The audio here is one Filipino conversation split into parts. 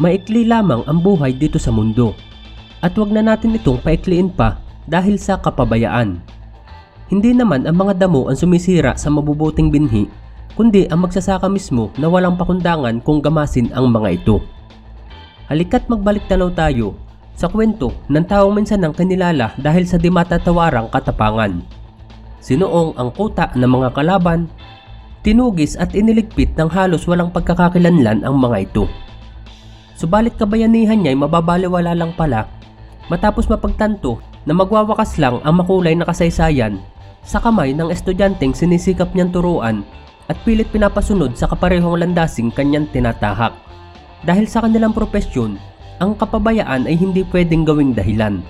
Maikli lamang ang buhay dito sa mundo. At wag na natin itong paikliin pa dahil sa kapabayaan. Hindi naman ang mga damo ang sumisira sa mabubuting binhi, kundi ang magsasaka mismo na walang pakundangan kung gamasin ang mga ito. Halika't magbalik tanaw tayo sa kwento ng taong minsan ang kanilala dahil sa di matatawarang katapangan. Sinuong ang kuta ng mga kalaban, tinugis at iniligpit ng halos walang pagkakakilanlan ang mga ito. Subalit kabayanihan niya ay mababaliwala lang pala matapos mapagtanto na magwawakas lang ang makulay na kasaysayan sa kamay ng estudyanteng sinisikap niyang turuan at pilit pinapasunod sa kaparehong landasing kanyang tinatahak. Dahil sa kanilang propesyon, ang kapabayaan ay hindi pwedeng gawing dahilan.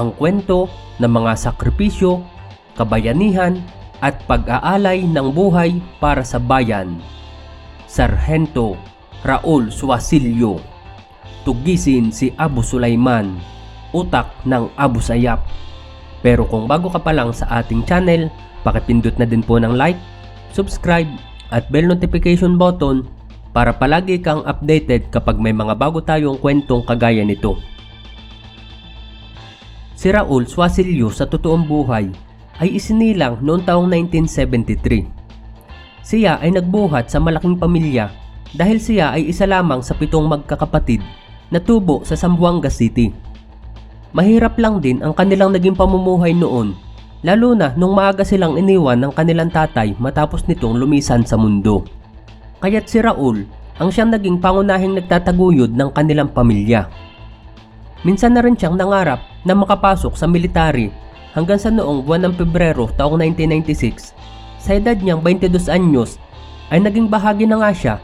Ang kwento ng mga sakripisyo, kabayanihan at pag-aalay ng buhay para sa bayan. Sargento Raul Suasilio Tugisin si Abu Sulaiman Utak ng Abu Sayyaf Pero kung bago ka pa lang sa ating channel, pakipindot na din po ng like, subscribe at bell notification button para palagi kang updated kapag may mga bago tayong kwentong kagaya nito. Si Raul Suasilio sa totoong buhay ay isinilang noong taong 1973. Siya ay nagbuhat sa malaking pamilya dahil siya ay isa lamang sa pitong magkakapatid na tubo sa Zamboanga City. Mahirap lang din ang kanilang naging pamumuhay noon, lalo na nung maaga silang iniwan ng kanilang tatay matapos nitong lumisan sa mundo. Kaya't si Raul ang siyang naging pangunahing nagtataguyod ng kanilang pamilya. Minsan na rin siyang nangarap na makapasok sa military hanggang sa noong buwan ng Pebrero taong 1996. Sa edad niyang 22 anyos ay naging bahagi na nga siya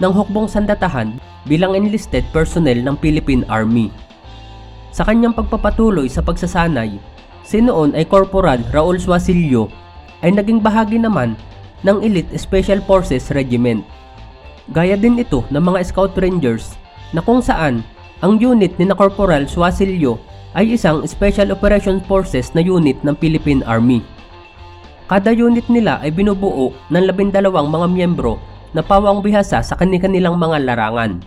ng hukbong sandatahan bilang enlisted personnel ng Philippine Army. Sa kanyang pagpapatuloy sa pagsasanay, si noon ay Corporal Raul Suasilio ay naging bahagi naman ng Elite Special Forces Regiment. Gaya din ito ng mga Scout Rangers na kung saan ang unit ni na Corporal Suasilio ay isang Special Operations Forces na unit ng Philippine Army. Kada unit nila ay binubuo ng labindalawang mga miyembro na pawang bihasa sa kanilang mga larangan.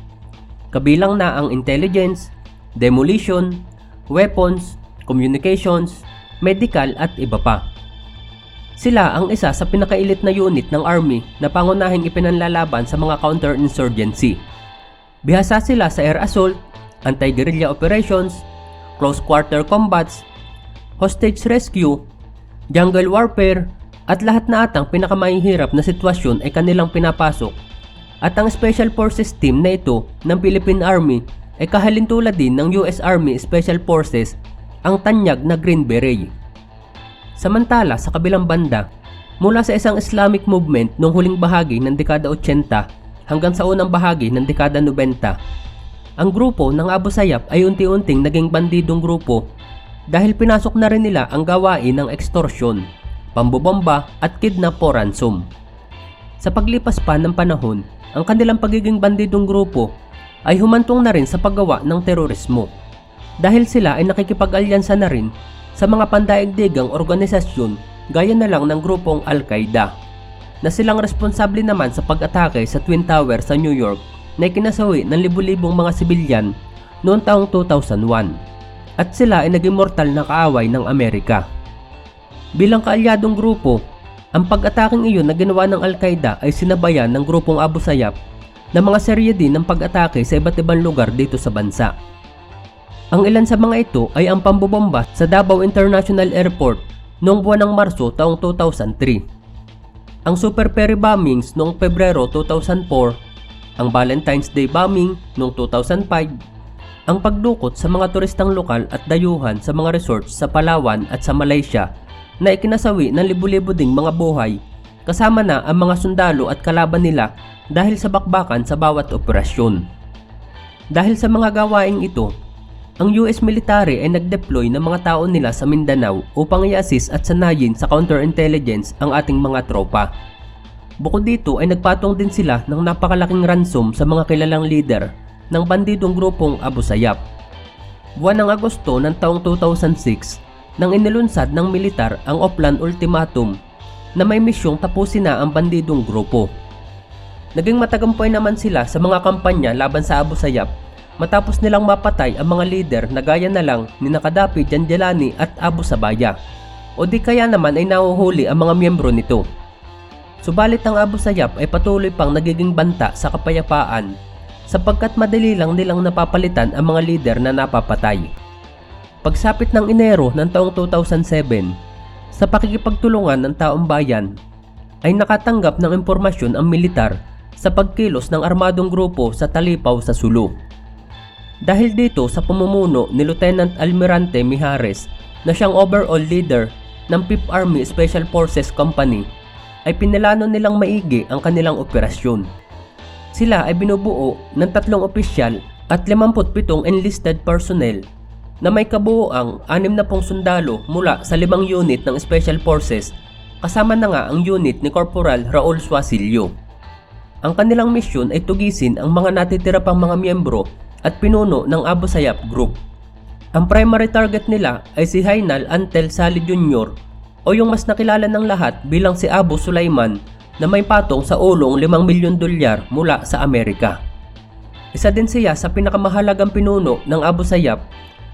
Kabilang na ang intelligence, demolition, weapons, communications, medical at iba pa. Sila ang isa sa pinakailit na unit ng Army na pangunahing ipinanlalaban sa mga counterinsurgency. Bihasa sila sa air assault, anti-guerrilla operations, close quarter combats, hostage rescue, jungle warfare, at lahat na atang pinakamahihirap na sitwasyon ay kanilang pinapasok. At ang Special Forces team na ito ng Philippine Army ay kahalintulad din ng US Army Special Forces ang tanyag na Green Beret. Samantala sa kabilang banda, mula sa isang Islamic movement noong huling bahagi ng dekada 80 hanggang sa unang bahagi ng dekada 90, ang grupo ng Abu Sayyaf ay unti-unting naging bandidong grupo dahil pinasok na rin nila ang gawain ng extortion, pambobomba at kidnap o ransom. Sa paglipas pa ng panahon, ang kanilang pagiging bandidong grupo ay humantong na rin sa paggawa ng terorismo dahil sila ay nakikipag-alyansa na rin sa mga pandaigdigang organisasyon gaya na lang ng grupong Al-Qaeda na silang responsable naman sa pag-atake sa Twin Tower sa New York na ikinasawi ng libu-libong mga sibilyan noong taong 2001 at sila ay naging mortal na kaaway ng Amerika. Bilang kaalyadong grupo, ang pag-ataking iyon na ginawa ng Al-Qaeda ay sinabayan ng grupong Abu Sayyaf na mga serye din ng pag-atake sa iba't ibang lugar dito sa bansa. Ang ilan sa mga ito ay ang pambobomba sa Davao International Airport noong buwan ng Marso taong 2003. Ang Super Perry bombings noong Pebrero 2004, ang Valentine's Day bombing noong 2005, ang pagdukot sa mga turistang lokal at dayuhan sa mga resorts sa Palawan at sa Malaysia na ikinasawi ng libu-libo ding mga buhay kasama na ang mga sundalo at kalaban nila dahil sa bakbakan sa bawat operasyon. Dahil sa mga gawaing ito, ang US military ay nag-deploy ng mga tao nila sa Mindanao upang i-assist at sanayin sa counterintelligence ang ating mga tropa. Bukod dito ay nagpatong din sila ng napakalaking ransom sa mga kilalang leader ng bandidong grupong Abu Sayyaf. Buwan ng Agosto ng taong 2006 nang inilunsad ng militar ang Oplan Ultimatum na may misyong tapusin na ang bandidong grupo. Naging matagumpay naman sila sa mga kampanya laban sa Abu Sayyaf matapos nilang mapatay ang mga leader na gaya na lang ni Nakadapi, Janjalani at Abu Sabaya. O di kaya naman ay nahuhuli ang mga miyembro nito. Subalit ang Abu Sayyaf ay patuloy pang nagiging banta sa kapayapaan sapagkat madali lang nilang napapalitan ang mga leader na napapatay. Pagsapit ng Enero ng taong 2007, sa pakikipagtulungan ng taong bayan, ay nakatanggap ng impormasyon ang militar sa pagkilos ng armadong grupo sa Talipaw sa Sulu. Dahil dito sa pamumuno ni Lieutenant Almirante Mijares na siyang overall leader ng 5th Army Special Forces Company ay pinilano nilang maigi ang kanilang operasyon. Sila ay binubuo ng tatlong opisyal at 57 enlisted personnel na may kabuoang 60 sundalo mula sa limang unit ng Special Forces kasama na nga ang unit ni Corporal Raul Suasilio. Ang kanilang misyon ay tugisin ang mga natitira pang mga miyembro at pinuno ng Abu Sayyaf Group. Ang primary target nila ay si Hainal Antel Sali Jr. o yung mas nakilala ng lahat bilang si Abu Sulaiman na may patong sa ulong 5 milyon dolyar mula sa Amerika. Isa din siya sa pinakamahalagang pinuno ng Abu Sayyaf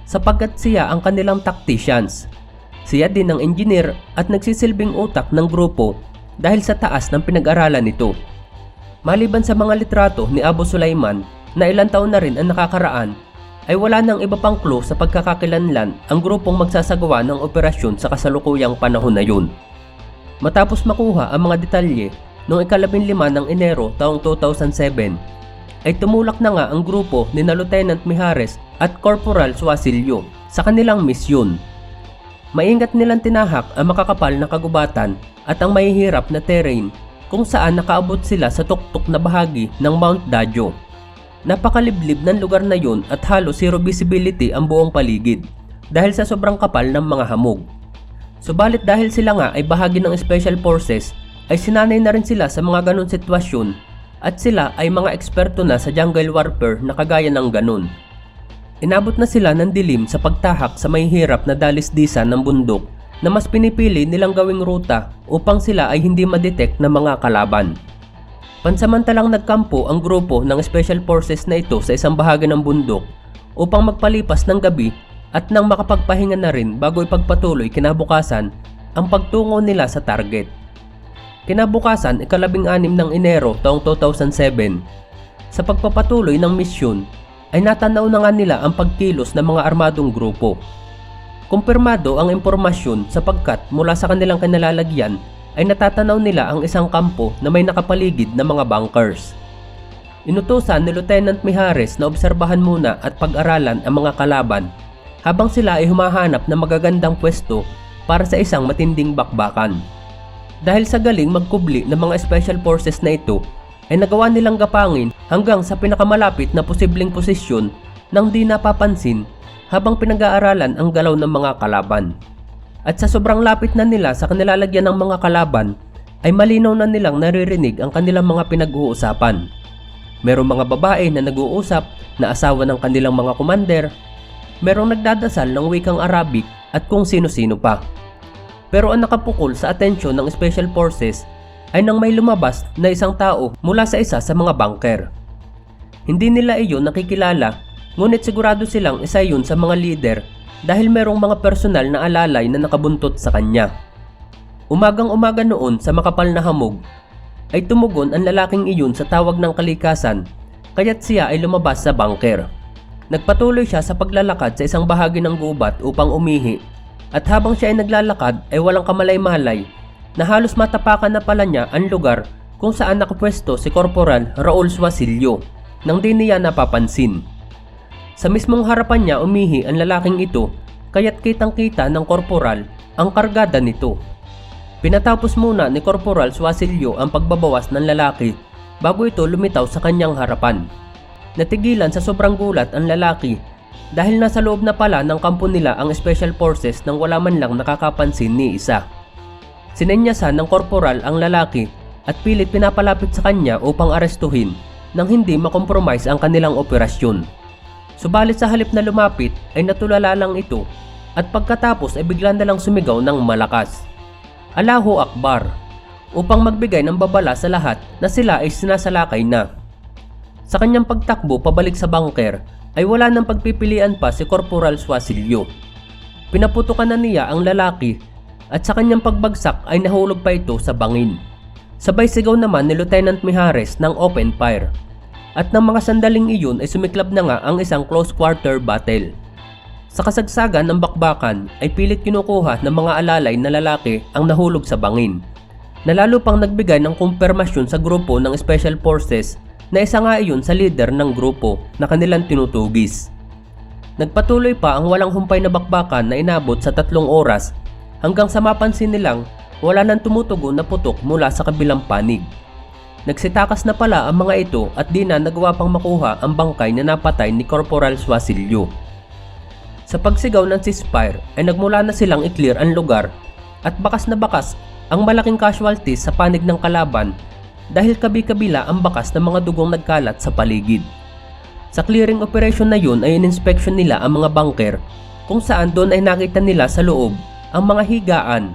sapagkat siya ang kanilang tacticians. Siya din ang engineer at nagsisilbing utak ng grupo dahil sa taas ng pinag-aralan nito. Maliban sa mga litrato ni Abu Sulaiman na ilang taon na rin ang nakakaraan, ay wala nang iba pang clue sa pagkakakilanlan ang grupong magsasagawa ng operasyon sa kasalukuyang panahon na yun. Matapos makuha ang mga detalye noong ikalabing lima ng Enero taong 2007, ay tumulak na nga ang grupo ni na Lieutenant Mijares at Corporal Suasilio sa kanilang misyon. Maingat nilang tinahak ang makakapal na kagubatan at ang mahihirap na terrain kung saan nakaabot sila sa tuktok na bahagi ng Mount Dajo. Napakaliblib ng lugar na yun at halos zero visibility ang buong paligid dahil sa sobrang kapal ng mga hamog. Subalit dahil sila nga ay bahagi ng Special Forces ay sinanay na rin sila sa mga ganon sitwasyon at sila ay mga eksperto na sa jungle warfare na kagaya ng ganon. Inabot na sila ng dilim sa pagtahak sa mahihirap na dalis-disan ng bundok na mas pinipili nilang gawing ruta upang sila ay hindi madetect ng mga kalaban. Pansamantalang nagkampo ang grupo ng Special Forces na ito sa isang bahagi ng bundok upang magpalipas ng gabi at nang makapagpahinga na rin bago ipagpatuloy kinabukasan ang pagtungo nila sa target. Kinabukasan, ikalabing anim ng Enero taong 2007, sa pagpapatuloy ng misyon ay natanaw na nga nila ang pagkilos ng mga armadong grupo. Kumpirmado ang impormasyon sapagkat mula sa kanilang kinalalagyan ay natatanaw nila ang isang kampo na may nakapaligid na mga bunkers. Inutusan ni Lieutenant Mijares na obserbahan muna at pag-aralan ang mga kalaban habang sila ay humahanap ng magagandang pwesto para sa isang matinding bakbakan. Dahil sa galing magkubli ng mga special forces na ito, ay nagawa nilang gapangin hanggang sa pinakamalapit na posibleng posisyon nang di napapansin habang pinag-aaralan ang galaw ng mga kalaban. At sa sobrang lapit na nila sa kanilalagyan ng mga kalaban, ay malinaw na nilang naririnig ang kanilang mga pinag-uusapan. Merong mga babae na nag-uusap na asawa ng kanilang mga commander, merong nagdadasal ng wikang Arabic at kung sino-sino pa. Pero ang nakapukol sa atensyon ng Special Forces ay nang may lumabas na isang tao mula sa isa sa mga bunker. Hindi nila iyon nakikilala ngunit sigurado silang isa yun sa mga leader dahil merong mga personal na alalay na nakabuntot sa kanya. Umagang umaga noon sa makapal na hamog ay tumugon ang lalaking iyon sa tawag ng kalikasan kaya't siya ay lumabas sa bunker. Nagpatuloy siya sa paglalakad sa isang bahagi ng gubat upang umihi at habang siya ay naglalakad ay walang kamalay-malay na halos matapakan na pala niya ang lugar kung saan nakapwesto si Corporal Raul Suasilio nang di niya napapansin. Sa mismong harapan niya umihi ang lalaking ito kaya't kitang kita ng korporal ang kargada nito. Pinatapos muna ni Corporal Suasilio ang pagbabawas ng lalaki bago ito lumitaw sa kanyang harapan. Natigilan sa sobrang gulat ang lalaki dahil nasa loob na pala ng kampo nila ang Special Forces nang wala man lang nakakapansin ni isa. Sinenyasan ng korporal ang lalaki at pilit pinapalapit sa kanya upang arestuhin nang hindi makompromise ang kanilang operasyon. Subalit sa halip na lumapit ay natulala lang ito at pagkatapos ay bigla na lang sumigaw ng malakas. Allahu Akbar! upang magbigay ng babala sa lahat na sila ay sinasalakay na. Sa kanyang pagtakbo pabalik sa bunker ay wala nang pagpipilian pa si Corporal Suasilio. Pinaputukan na niya ang lalaki at sa kanyang pagbagsak ay nahulog pa ito sa bangin. Sabay sigaw naman ni Lieutenant Mijares ng open fire. At ng mga sandaling iyon ay sumiklab na nga ang isang close quarter battle. Sa kasagsagan ng bakbakan ay pilit kinukuha ng mga alalay na lalaki ang nahulog sa bangin. Nalalo pang nagbigay ng kumpirmasyon sa grupo ng Special Forces na isa nga iyon sa leader ng grupo na kanilang tinutugis. Nagpatuloy pa ang walang humpay na bakbakan na inabot sa tatlong oras hanggang sa mapansin nilang wala nang tumutugon na putok mula sa kabilang panig. Nagsitakas na pala ang mga ito at di na nagawa pang makuha ang bangkay na napatay ni Corporal Suasilio. Sa pagsigaw ng ceasefire ay nagmula na silang i-clear ang lugar at bakas na bakas ang malaking casualties sa panig ng kalaban dahil kabi-kabila ang bakas ng mga dugong nagkalat sa paligid. Sa clearing operation na yun ay in-inspection nila ang mga bunker kung saan doon ay nakita nila sa loob ang mga higaan.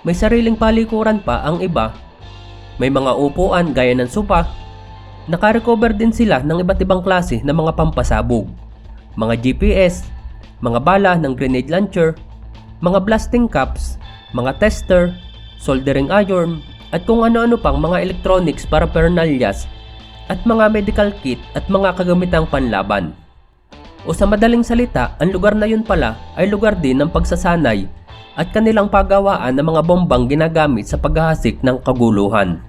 May sariling palikuran pa ang iba. May mga upuan gaya ng sopa. Nakarecover din sila ng iba't ibang klase ng mga pampasabog. Mga GPS, mga bala ng grenade launcher, mga blasting caps, mga tester, soldering iron, at kung ano-ano pang mga electronics para pernalyas at mga medical kit at mga kagamitang panlaban. O sa madaling salita, ang lugar na yun pala ay lugar din ng pagsasanay at kanilang pagawaan ng mga bombang ginagamit sa paghahasik ng kaguluhan.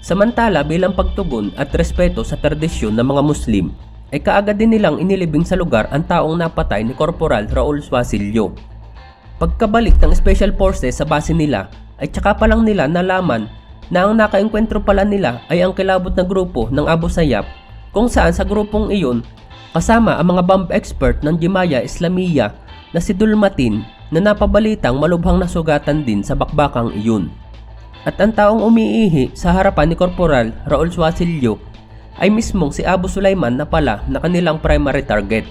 Samantala bilang pagtugon at respeto sa tradisyon ng mga Muslim, ay kaagad din nilang inilibing sa lugar ang taong napatay ni Corporal Raul Suasilio. Pagkabalik ng Special Forces sa base nila ay tsaka pa lang nila nalaman na ang nakaengkwentro pala nila ay ang kilabot na grupo ng Abu Sayyaf kung saan sa grupong iyon kasama ang mga bomb expert ng Jimaya Islamiyya na si Dulmatin na napabalitang malubhang nasugatan din sa bakbakang iyon. At ang taong umiihi sa harapan ni Corporal Raul Suasilio ay mismong si Abu Sulaiman na pala na kanilang primary target.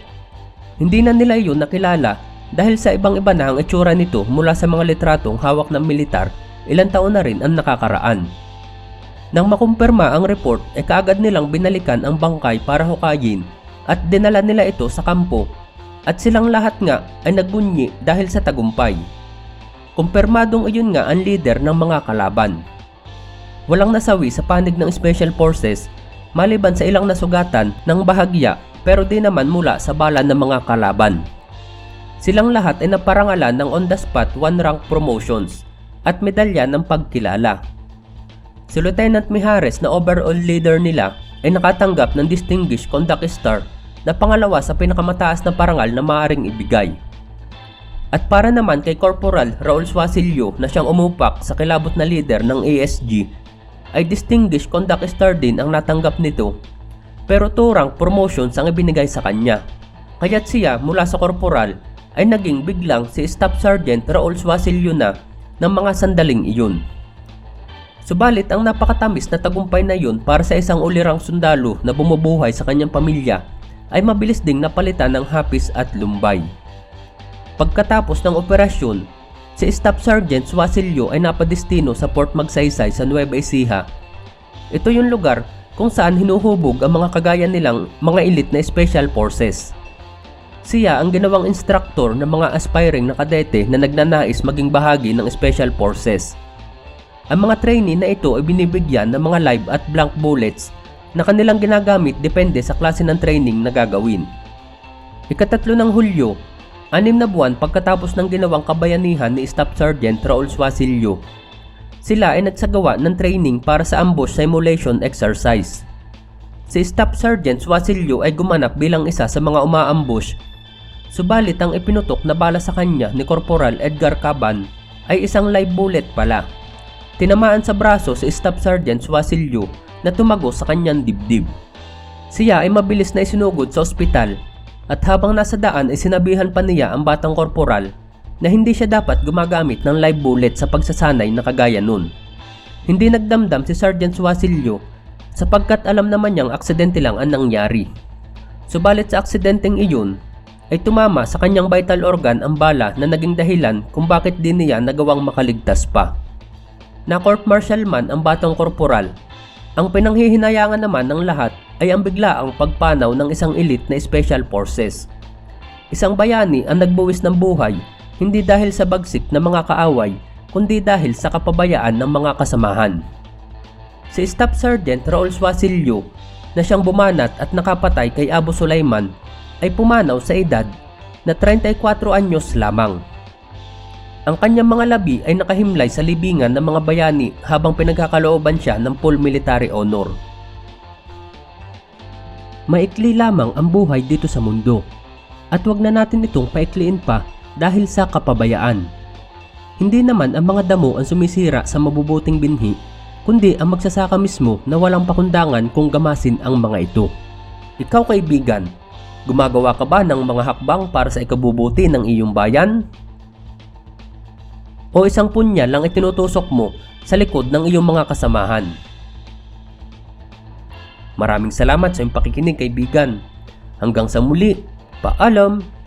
Hindi na nila iyon nakilala dahil sa ibang iba na ang itsura nito mula sa mga litratong hawak ng militar ilang taon na rin ang nakakaraan. Nang makumpirma ang report ay kaagad nilang binalikan ang bangkay para hukayin at dinala nila ito sa kampo at silang lahat nga ay nagbunyi dahil sa tagumpay. Kumpirmadong iyon nga ang leader ng mga kalaban. Walang nasawi sa panig ng Special Forces maliban sa ilang nasugatan ng bahagya pero di naman mula sa bala ng mga kalaban. Silang lahat ay naparangalan ng on the spot one rank promotions at medalya ng pagkilala. Si Lieutenant Mijares na overall leader nila ay nakatanggap ng Distinguished Conduct Star na pangalawa sa pinakamataas na parangal na maaaring ibigay. At para naman kay Corporal Raul Suasilio na siyang umupak sa kilabot na leader ng ASG, ay Distinguished Conduct Star din ang natanggap nito. Pero turang promotions ang ibinigay sa kanya. Kaya't siya mula sa korporal ay naging biglang si Staff Sergeant Raul Suasilio na ng mga sandaling iyon. Subalit ang napakatamis na tagumpay na yun para sa isang ulirang sundalo na bumubuhay sa kanyang pamilya ay mabilis ding napalitan ng hapis at lumbay. Pagkatapos ng operasyon, si Staff Sergeant Suasilio ay napadestino sa Port Magsaysay sa Nueva Ecija. Ito yung lugar kung saan hinuhubog ang mga kagaya nilang mga elite na special forces. Siya ang ginawang instructor ng mga aspiring na kadete na nagnanais maging bahagi ng special forces. Ang mga trainee na ito ay binibigyan ng mga live at blank bullets na kanilang ginagamit depende sa klase ng training na gagawin. Ikatatlo ng Hulyo, anim na buwan pagkatapos ng ginawang kabayanihan ni Staff Sergeant Raul Suasilio, sila ay nagsagawa ng training para sa ambush simulation exercise. Si Staff Sergeant Suasilio ay gumanap bilang isa sa mga umaambush, subalit ang ipinutok na bala sa kanya ni Corporal Edgar Caban ay isang live bullet pala. Tinamaan sa braso si Staff Sergeant Suasilio na tumago sa kanyang dibdib. Siya ay mabilis na isinugod sa ospital at habang nasa daan ay sinabihan pa niya ang batang korporal na hindi siya dapat gumagamit ng live bullet sa pagsasanay na kagaya nun. Hindi nagdamdam si Sergeant Suasilio sapagkat alam naman niyang aksidente lang ang nangyari. Subalit sa aksidenteng iyon ay tumama sa kanyang vital organ ang bala na naging dahilan kung bakit din niya nagawang makaligtas pa. na court martial man ang batang korporal. Ang pinanghihinayangan naman ng lahat ay ang biglaang pagpanaw ng isang elite na special forces. Isang bayani ang nagbuwis ng buhay hindi dahil sa bagsik ng mga kaaway kundi dahil sa kapabayaan ng mga kasamahan. Si Staff Sergeant Raul Suasilio na siyang bumanat at nakapatay kay Abu Sulaiman ay pumanaw sa edad na 34 anyos lamang. Ang kanyang mga labi ay nakahimlay sa libingan ng mga bayani habang pinagkakalooban siya ng full military honor. Maikli lamang ang buhay dito sa mundo at wag na natin itong paikliin pa dahil sa kapabayaan. Hindi naman ang mga damo ang sumisira sa mabubuting binhi, kundi ang magsasaka mismo na walang pakundangan kung gamasin ang mga ito. Ikaw kaibigan, gumagawa ka ba ng mga hakbang para sa ikabubuti ng iyong bayan? O isang punya lang itinutusok mo sa likod ng iyong mga kasamahan? Maraming salamat sa iyong pakikinig kaibigan. Hanggang sa muli, paalam!